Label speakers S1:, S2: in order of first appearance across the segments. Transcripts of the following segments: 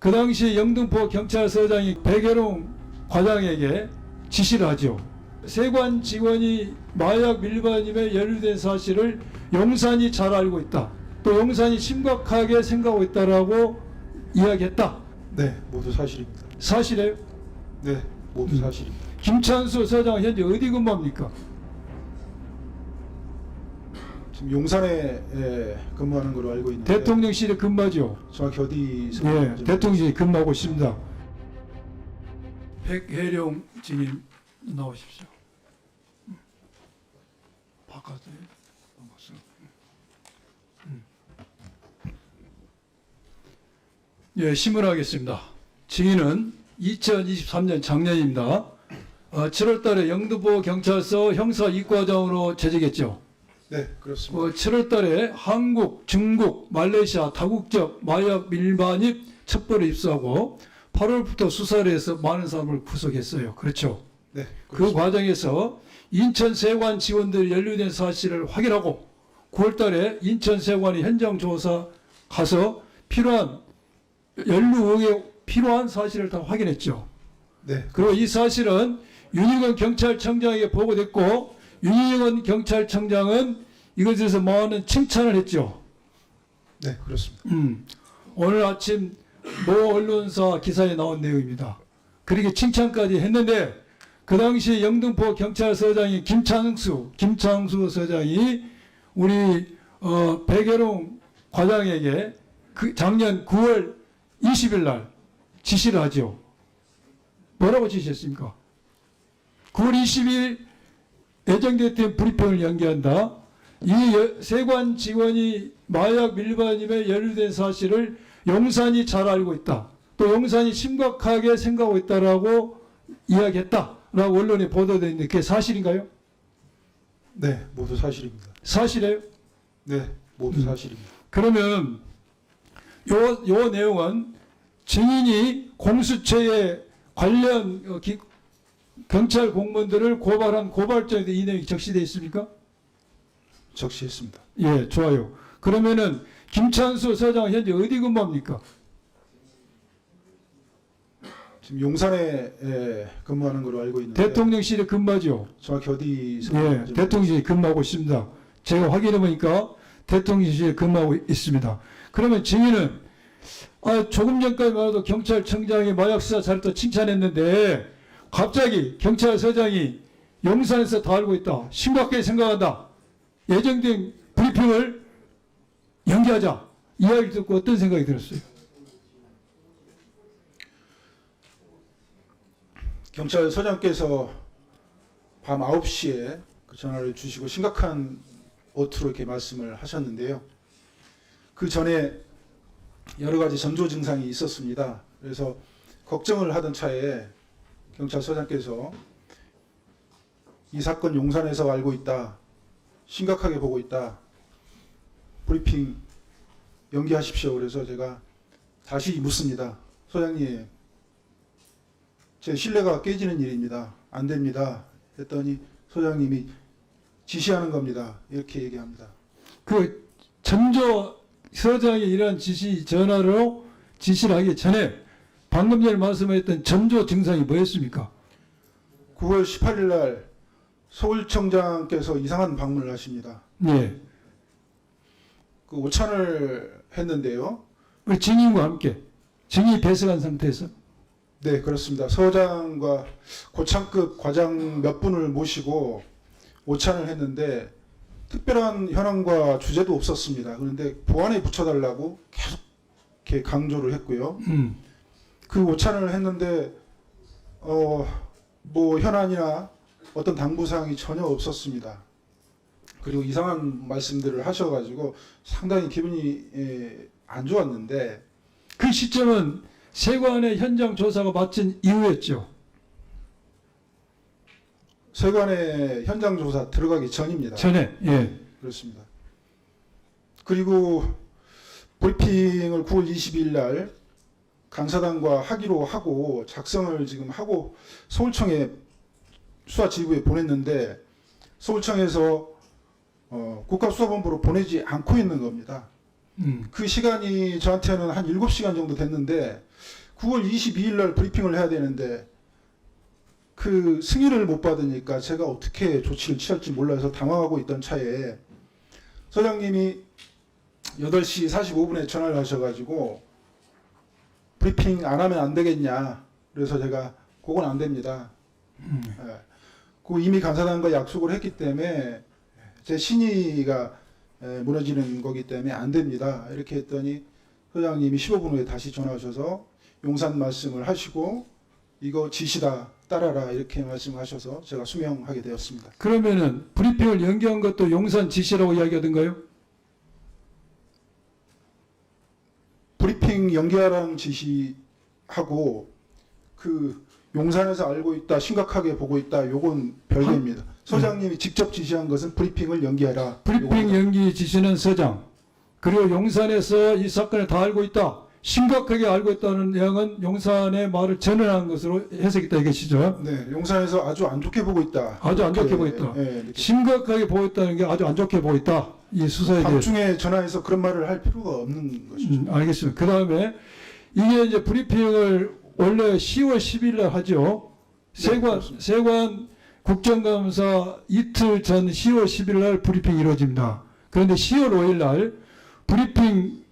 S1: 그 당시 영등포 경찰서장이 백여롱 과장에게 지시를 하죠. 세관 직원이 마약 밀반입에 연루된 사실을 용산이 잘 알고 있다. 또 용산이 심각하게 생각하고 있다라고 이야기했다.
S2: 네, 모두 사실입니다.
S1: 사실이에요?
S2: 네, 모두
S1: 음.
S2: 사실입니다.
S1: 김찬수 서장 현재 어디 근무합니까?
S2: 지금 용산에 예, 근무하는 걸로 알고 있는데
S1: 대통령실에 근무하죠.
S2: 정확히 어디
S1: 예, 대통령실에 근무하고 있습니다. 백혜룡 증인 나오십시오. 바깥에 나가서. 음. 예, 신문하겠습니다. 증인은 2023년 작년입니다. 어, 7월달에 영등포 경찰서 형사 이과장으로 재직했죠.
S2: 네, 그렇습니다.
S1: 어, 7월 달에 한국, 중국, 말레이시아 다국적 마약 밀반입 첩보를 입수하고 8월부터 수사를 해서 많은 사람을 구속했어요. 그렇죠.
S2: 네,
S1: 그
S2: 그렇습니다.
S1: 과정에서 인천 세관 직원들이 연루된 사실을 확인하고 9월 달에 인천 세관이 현장 조사 가서 필요한 연루 의혹에 필요한 사실을 다 확인했죠.
S2: 네,
S1: 그리고 이 사실은 윤희건 경찰청장에게 보고됐고 윤희건 경찰청장은 이것에 대해서 많은 칭찬을 했죠.
S2: 네, 그렇습니다.
S1: 음, 오늘 아침 모 언론사 기사에 나온 내용입니다. 그렇게 칭찬까지 했는데 그 당시 영등포 경찰서장이 김창수 김창수 서장이 우리 어, 백여롱 과장에게 그 작년 9월 20일 날 지시를 하죠. 뭐라고 지시했습니까? 9월 20일 예정됐던 브리핑을 연기한다. 이 여- 세관 직원이 마약 밀반입에 연루된 사실을 용산이 잘 알고 있다. 또 용산이 심각하게 생각하고 있다라고 이야기했다라고 언론에 보도되어 있는데 그게 사실인가요?
S2: 네, 모두 사실입니다.
S1: 사실이에요?
S2: 네, 모두
S1: 음.
S2: 사실입니다.
S1: 그러면 요, 요 내용은 증인이 공수처에 관련 어, 기- 경찰 공무원들을 고발한 고발장에 이 내용이 적시되어 있습니까?
S2: 적시했습니다.
S1: 예, 좋아요. 그러면은 김찬수 서장 현재 어디 근무합니까?
S2: 지금 용산에 예, 근무하는 걸로 알고 있는데
S1: 대통령실에 근무하죠.
S2: 정확히 어디
S1: 예, 대통령실에 근무하고 있습니다. 제가 확인해 보니까 대통령실에 근무하고 있습니다. 그러면 증인은 아, 조금 전까지만 해도 경찰청장이 마약 수사 잘했다 칭찬했는데 갑자기 경찰서장이 용산에서 다 알고 있다. 심각하게 생각한다. 예정된 브리핑을 연기하자. 이야기 듣고 어떤 생각이 들었어요?
S2: 경찰서장께서 밤 9시에 그 전화를 주시고 심각한 어투로 이렇게 말씀을 하셨는데요. 그 전에 여러 가지 전조 증상이 있었습니다. 그래서 걱정을 하던 차에 경찰서장께서 이 사건 용산에서 알고 있다. 심각하게 보고 있다. 브리핑 연기하십시오. 그래서 제가 다시 묻습니다. 소장님, 제 신뢰가 깨지는 일입니다. 안 됩니다. 했더니 소장님이 지시하는 겁니다. 이렇게 얘기합니다.
S1: 그 전조 서장이 이러한 지시 전화로 지시를 하기 전에 방금 전에 말씀하셨던 전조 증상이 뭐였습니까?
S2: 9월 18일 날 서울청장께서 이상한 방문을 하십니다.
S1: 예.
S2: 그 오찬을 했는데요.
S1: 우리 증인과 함께 증인이 배석한 상태에서
S2: 네, 그렇습니다. 서장과 고창급 과장 몇 분을 모시고 오찬을 했는데 특별한 현황과 주제도 없었습니다. 그런데 보안에 붙여달라고 계속 이렇게 강조를 했고요.
S1: 음.
S2: 그 오찬을 했는데 어 뭐 현안이나 어떤 당부 사항이 전혀 없었습니다. 그리고 이상한 말씀들을 하셔가지고 상당히 기분이 예, 안 좋았는데
S1: 그 시점은 세관의 현장 조사가 마친 이후였죠.
S2: 세관의 현장 조사 들어가기 전입니다.
S1: 전에 예.
S2: 그렇습니다. 그리고 브리핑을 9월 22일 날 강사단과 하기로 하고 작성을 지금 하고 서울청에 수사지휘부에 보냈는데 서울청에서 어, 국가수사본부로 보내지 않고 있는 겁니다.
S1: 음.
S2: 그 시간이 저한테는 한 7시간 정도 됐는데 9월 22일 날 브리핑을 해야 되는데 그 승인을 못 받으니까 제가 어떻게 조치를 취할지 몰라서 당황하고 있던 차에 서장님이 8시 45분에 전화를 하셔가지고 브리핑 안 하면 안 되겠냐 그래서 제가 그건 안 됩니다. 예. 그 이미 감사단과 약속을 했기 때문에 제 신의가 에, 무너지는 거기 때문에 안 됩니다. 이렇게 했더니 소장님이 15분 후에 다시 전화하셔서 용산 말씀을 하시고 이거 지시다 따라라 이렇게 말씀하셔서 제가 수명하게 되었습니다.
S1: 그러면은 브리핑을 연기한 것도 용산 지시라고 이야기하던가요?
S2: 브리핑 연기하라는 지시하고 그 용산에서 알고 있다 심각하게 보고 있다 요건 별개입니다. 소장님이 직접 지시한 것은 브리핑을 연기하라.
S1: 브리핑
S2: 요겁니다.
S1: 연기 지시는 서장 그리고 용산에서 이 사건을 다 알고 있다 심각하게 알고 있다는 내용은 용산의 말을 전환한 것으로 해석했다 이것이죠
S2: 네, 용산에서 아주 안 좋게 보고 있다.
S1: 아주 안 좋게
S2: 이렇게,
S1: 보고 있다.
S2: 예, 이렇게.
S1: 심각하게 보고 있다는 게 아주 안 좋게 보고 있다 이 수사에 대해서
S2: 밤중에 전화해서 그런 말을 할 필요가 없는 것이죠.
S1: 음, 알겠습니다 그 다음에 이게 이제 브리핑을 원래 10월 10일 날 하죠
S2: 네,
S1: 세관
S2: 그렇습니다.
S1: 세관 국정감사 이틀 전 10월 10일 날 브리핑이 이루어집니다. 그런데 10월 5일 날 브리핑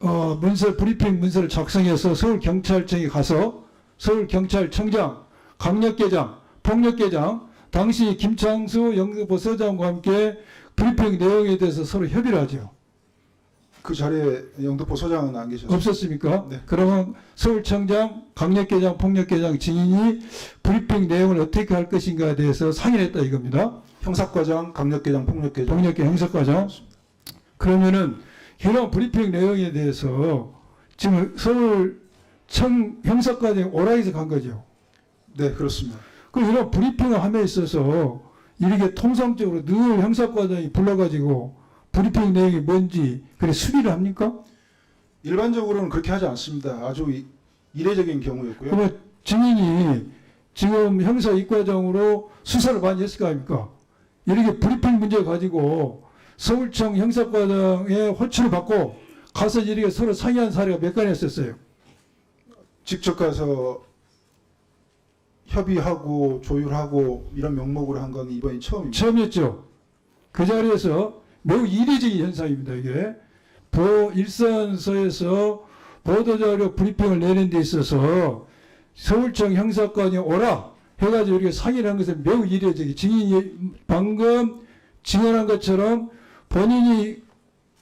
S1: 어, 문서 브리핑 문서를 작성해서 서울 경찰청에 가서 서울 경찰청장, 강력계장, 폭력계장, 당시 김창수 영등포 서장과 함께 브리핑 내용에 대해서 서로 협의를 하죠.
S2: 그 자리에 영등포 소장은 안 계셨어요.
S1: 없었습니까?
S2: 네.
S1: 그러면 서울청장, 강력계장, 폭력계장 증인이 브리핑 내용을 어떻게 할 것인가에 대해서 상의를 했다 이겁니다.
S2: 형사과장, 강력계장, 폭력계장.
S1: 폭력계 형사과장. 그러면은 이런 브리핑 내용에 대해서 지금 서울청 형사과장이 오라에서 간 거죠.
S2: 네, 그렇습니다.
S1: 그 이런 브리핑을 함에 있어서 이렇게 통상적으로 늘 형사과장이 불러가지고 브리핑 내용이 뭔지 그래 수리를 합니까?
S2: 일반적으로는 그렇게 하지 않습니다. 아주 이- 이례적인 경우였고요.
S1: 그러면 증인이 지금 형사 이과장으로 수사를 많이 했을 거 아닙니까? 이렇게 브리핑 문제 가지고 서울청 형사과장의 호출을 받고 가서 이렇게 서로 상의한 사례가 몇 건 있었어요.
S2: 직접 가서 협의하고 조율하고 이런 명목으로 한 건 이번이 처음입니다.
S1: 처음이었죠. 그 자리에서 매우 이례적인 현상입니다. 이게 보 일선서에서 보도자료 브리핑을 내는 데 있어서 서울청 형사관이 오라 해가지고 이렇게 상의를 한 것은 매우 이례적이 증인이 방금 증언한 것처럼 본인이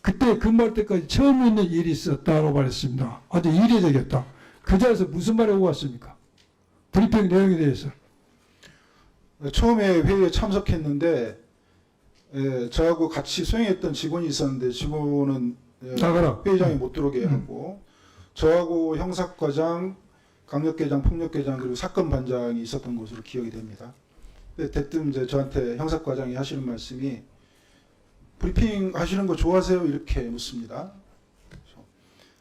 S1: 그때 근무할 때까지 처음 있는 일이 있었다고 말했습니다. 아주 이례적이었다. 그 자리에서 무슨 말을 하고 왔습니까? 브리핑 내용에 대해서.
S2: 처음에 회의에 참석했는데 예, 저하고 같이 수행했던 직원이 있었는데 직원은 예,
S1: 나가라.
S2: 회의장에 못 들어오게
S1: 음.
S2: 하고 저하고 형사과장, 강력계장, 폭력계장 그리고 사건 반장이 있었던 것으로 기억이 됩니다. 근데 대뜸 이제 저한테 형사과장이 하시는 말씀이 브리핑 하시는 거 좋아하세요? 이렇게 묻습니다.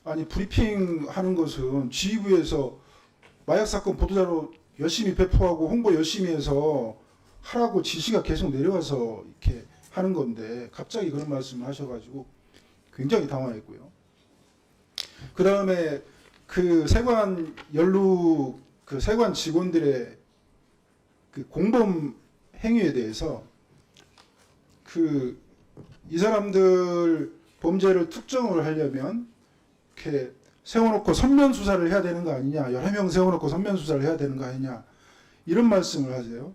S2: 아니 브리핑 하는 것은 지휘부에서 마약 사건 보도자료 열심히 배포하고 홍보 열심히 해서 하라고 지시가 계속 내려와서 이렇게 하는 건데 갑자기 그런 말씀을 하셔가지고 굉장히 당황했고요. 그 다음에 그 세관 연루 그 세관 직원들의 그 공범 행위에 대해서 그 이 사람들 범죄를 특정을 하려면 이렇게 세워놓고 선면 수사를 해야 되는 거 아니냐 여러 명 세워놓고 선면 수사를 해야 되는 거 아니냐 이런 말씀을 하세요.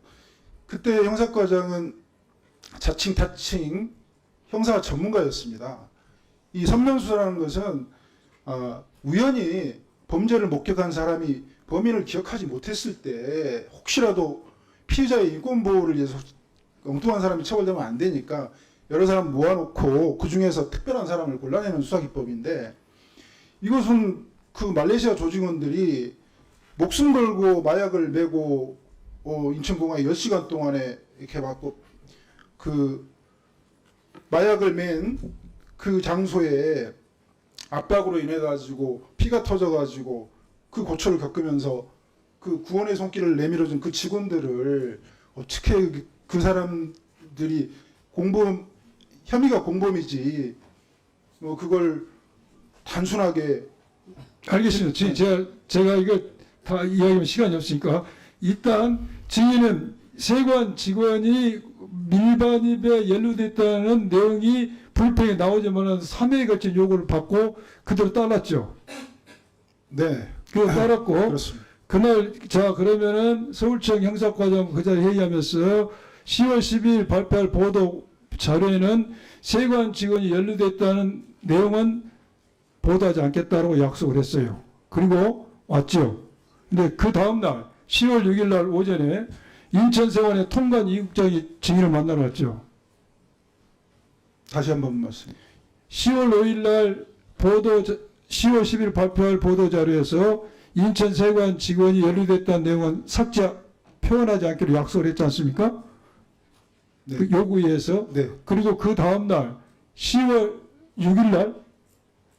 S2: 그때 형사과장은 자칭 타칭 형사 전문가였습니다. 이 선면 수사라는 것은 아, 우연히 범죄를 목격한 사람이 범인을 기억하지 못했을 때 혹시라도 피해자의 인권 보호를 위해서 엉뚱한 사람이 처벌되면 안 되니까 여러 사람 모아놓고 그 중에서 특별한 사람을 골라내는 수사 기법인데 이것은 그 말레이시아 조직원들이 목숨 걸고 마약을 메고 어, 인천공항에 10시간 동안에 이렇게 받고 그 마약을 맨 그 장소에 압박으로 인해 가지고 피가 터져 가지고 그 고초를 겪으면서 그 구원의 손길을 내밀어준 그 직원들을 어떻게 그- 그 사람들이 공범 혐의가 공범이지 뭐 그걸 단순하게
S1: 알겠습니다. 지- 제가 제가 이거 다 이야기하면 시간이 없으니까 일단 증인은 세관 직원이 밀반입에 연루됐다는 내용이 불평에 나오지만은 3회에 걸친 요구를 받고 그대로 따랐죠.
S2: 네,
S1: 그거 따랐고
S2: 그렇습니다.
S1: 그날 자 그러면은 서울청 형사과장 그 자리 회의하면서 10월 12일 발표할 보도 자료에는 세관 직원이 연루됐다는 내용은 보도하지 않겠다고 약속을 했어요. 그리고 왔죠. 근데 그 다음 날 10월 6일 날 오전에 인천세관의 통관 이국장이 증인을 만나러 왔죠.
S2: 다시 한번 말씀.
S1: 10월 5일 날 보도 자- 10월 10일 발표할 보도 자료에서 인천 세관 직원이 연루됐다는 내용은 삭제 표현하지 않기로 약속을 했지 않습니까?
S2: 네.
S1: 그 요구에 의해서
S2: 네,
S1: 그리고 그 다음 날 10월 6일 날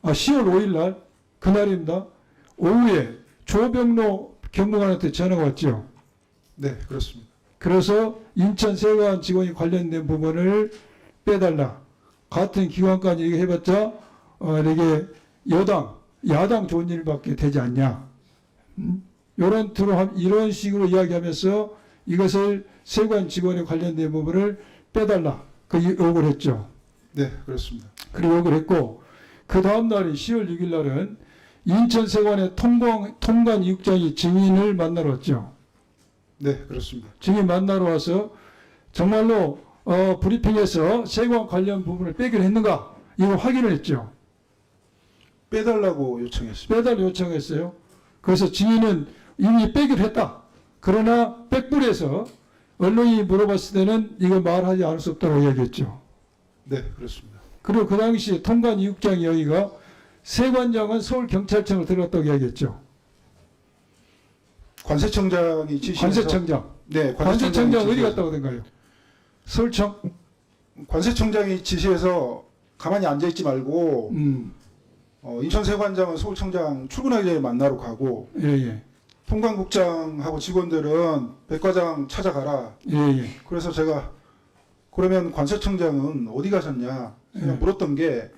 S1: 아, 10월 5일 날 그날입니다. 오후에 조병로 경무관한테 전화가 왔죠.
S2: 네, 그렇습니다.
S1: 그래서 인천 세관 직원이 관련된 부분을 빼달라. 같은 기관까지 얘기해봤자 어, 이게 여당, 야당 좋은 일밖에 되지 않냐. 음? 이런 투로 함- 이런 식으로 이야기하면서 이것을 세관 직원에 관련된 부분을 빼달라. 그 요구를 했죠.
S2: 네, 그렇습니다.
S1: 그리고 요구를 했고 그 다음 날인 10월 6일 날은 인천 세관의 통관 통관 이육장이 증인을 만나러 왔죠.
S2: 네, 그렇습니다.
S1: 증인 만나러 와서 정말로 어, 브리핑에서 세관 관련 부분을 빼기로 했는가 이걸 확인을 했죠.
S2: 빼달라고 요청했습니다.
S1: 빼달 요청했어요. 그래서 증인은 이미 빼기로 했다. 그러나 백불에서 언론이 물어봤을 때는 이걸 말하지 않을 수 없다고 이야기했죠.
S2: 네, 그렇습니다.
S1: 그리고 그 당시 통관 이육장 여기가 세관장은 서울경찰청을 들어갔다고 이야기했죠.
S2: 관세청장이 지시해서
S1: 관세청장.
S2: 네,
S1: 관세청장 어디
S2: 지시해서-
S1: 갔다 오던가요? 서울청?
S2: 관세청장이 지시해서 가만히 앉아 있지 말고
S1: 음,
S2: 어, 인천세관장은 서울청장 출근하기 전에 만나러 가고
S1: 예, 예.
S2: 통관국장하고 직원들은 백과장 찾아가라.
S1: 예, 예.
S2: 그래서 제가 그러면 관세청장은 어디 가셨냐 그냥
S1: 예.
S2: 물었던 게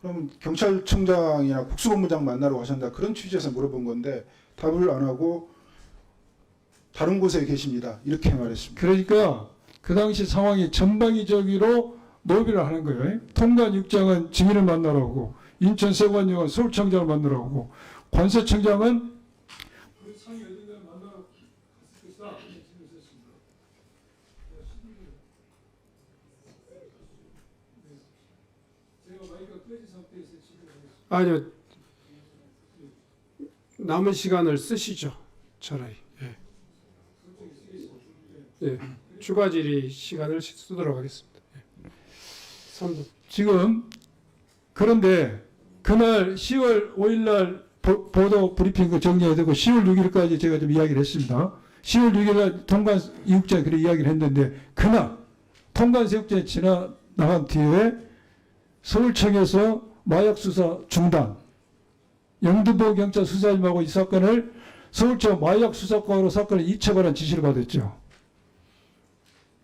S2: 그럼 경찰청장이나 국수본부장 만나러 가셨나 그런 취지에서 물어본 건데 답을 안 하고 다른 곳에 계십니다 이렇게 말했습니다.
S1: 그러니까 그 당시 상황이 전방위적으로 노비를 하는 거예요. 통관 육장은 증인을 만나러 오고 인천 세관장은 서울청장을 만나러 오고 관세청장은
S3: 아니요. 남은 시간을 쓰시죠. 차라리. 예. 예. 추가 질의 시간을 쓰도록 하겠습니다. 예. 3분.
S1: 지금 그런데 그날 10월 5일 날 보- 보도 브리핑 그 정리가 되고 10월 6일까지 제가 좀 이야기를 했습니다. 10월 6일 날 통관 이육장에 그렇게 이야기를 했는데 그날 통관 세육장이 지나 나간 뒤에 서울청에서 마약 수사 중단 영등포 경찰 수사님하고 이 사건을 서울청 마약 수사과로 사건을 이첩하라는 지시를 받았죠.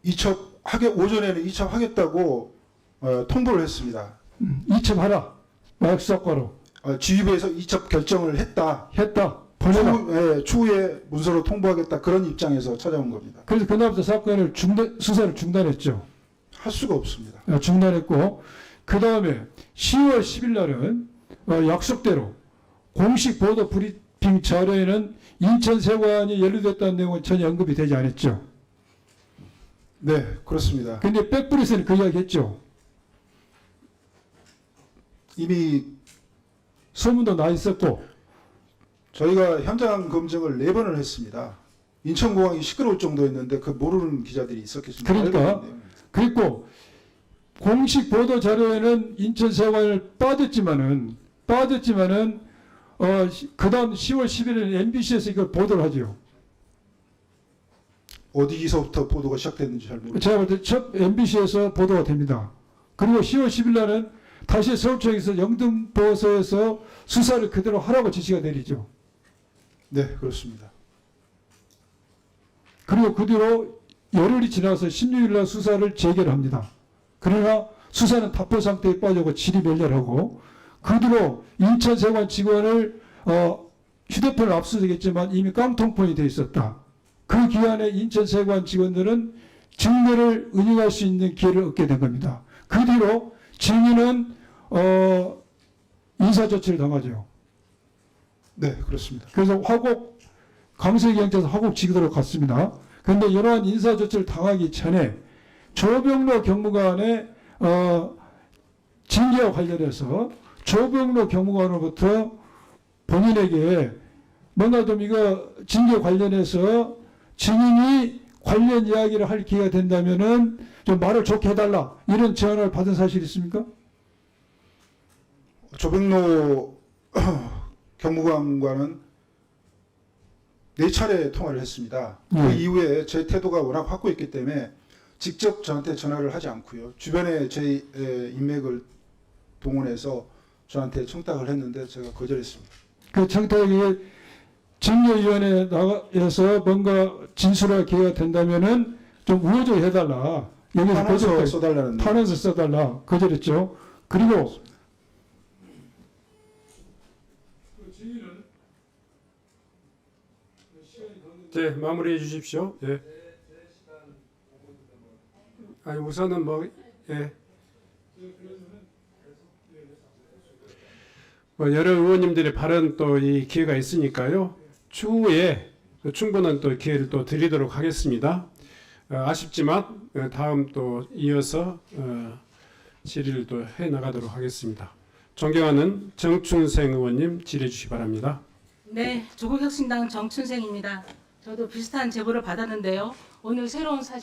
S2: 이첩하게 오전에는 이첩하겠다고 어, 통보를 했습니다.
S1: 음, 이첩하라 마약 수사과로
S2: 어, 지휘부에서 이첩 결정을 했다.
S1: 했다.
S2: 추후, 예, 추후에 문서로 통보하겠다 그런 입장에서 찾아온 겁니다.
S1: 그래서 그날부터 사건을 중단, 수사를 중단했죠.
S2: 할 수가 없습니다.
S1: 어, 중단했고 그 다음에 10월 10일 날은 어, 약속대로 공식 보도 브리핑 자료에는 인천 세관이 연루됐다는 내용은 전혀 언급이 되지 않았죠.
S2: 네, 그렇습니다.
S1: 근데 백불에서는 그 이야기 했죠.
S2: 이미
S1: 소문도 나 있었고
S2: 저희가 현장 검증을 네 번을 했습니다. 인천공항이 시끄러울 정도였는데 그 모르는 기자들이 있었겠습니까?
S1: 그러니까. 그리고 공식 보도 자료에는 인천 세관을 빠졌지만은 빠졌지만은 어, 그 다음 10월 11일 MBC에서 이걸 보도를 하죠.
S2: 어디서부터 보도가 시작됐는지 잘 모르겠습니다.
S1: 제가 볼 때 첫 MBC에서 보도가 됩니다. 그리고 10월 10일 날은 다시 서울청에서 영등포서에서 수사를 그대로 하라고 지시가 내리죠.
S2: 네, 그렇습니다.
S1: 그리고 그 뒤로 열흘이 지나서 16일 날 수사를 재개를 합니다. 그러나 수사는 답보 상태에 빠지고 질이 멸렬하고 그 뒤로 인천 세관 직원을 어, 휴대폰을 압수되겠지만 이미 깡통폰이 돼 있었다. 그 기간에 인천 세관 직원들은 증거를 은닉할 수 있는 기회를 얻게 된 겁니다. 그 뒤로 증인은 어, 인사 조치를 당하죠.
S2: 네, 그렇습니다.
S1: 그래서 화곡 강서경찰서 화곡 지구로 갔습니다. 그런데 이러한 인사 조치를 당하기 전에 조병로 경무관의 어, 징계와 관련해서 조병로 경무관으로부터 본인에게 뭔가 좀 이거 징계 관련해서 증인이 관련 이야기를 할 기회가 된다면은 좀 말을 좋게 해달라 이런 제안을 받은 사실 있습니까?
S2: 조백로 경무관과는 네 차례 통화를 했습니다. 그
S1: 예.
S2: 이후에 제 태도가 워낙 확고했기 때문에 직접 저한테 전화를 하지 않고요. 주변에 제 에, 인맥을 동원해서 저한테 청탁을 했는데 제가 거절했습니다.
S1: 그 청탁이 징계위원회에 나가서 뭔가 진술할 기회가 된다면은 좀 우호적 해달라.
S2: 여기서
S1: 거절,
S2: 써달라는
S1: 탄원서 써달라. 거절했죠. 그리고
S3: 네, 마무리해 주십시오. 예. 아니 우선은 뭐 예. 뭐 여러 의원님들의 발언 또 이 기회가 있으니까요. 추후에 또 충분한 또 기회를 또 드리도록 하겠습니다. 어, 아쉽지만 어, 다음 또 이어서 어, 질의를 또 해 나가도록 하겠습니다. 존경하는 정춘생 의원님 질의해 주시 기 바랍니다.
S4: 네, 조국혁신당 정춘생입니다. 저도 비슷한 제보를 받았는데요. 오늘 새로운 사실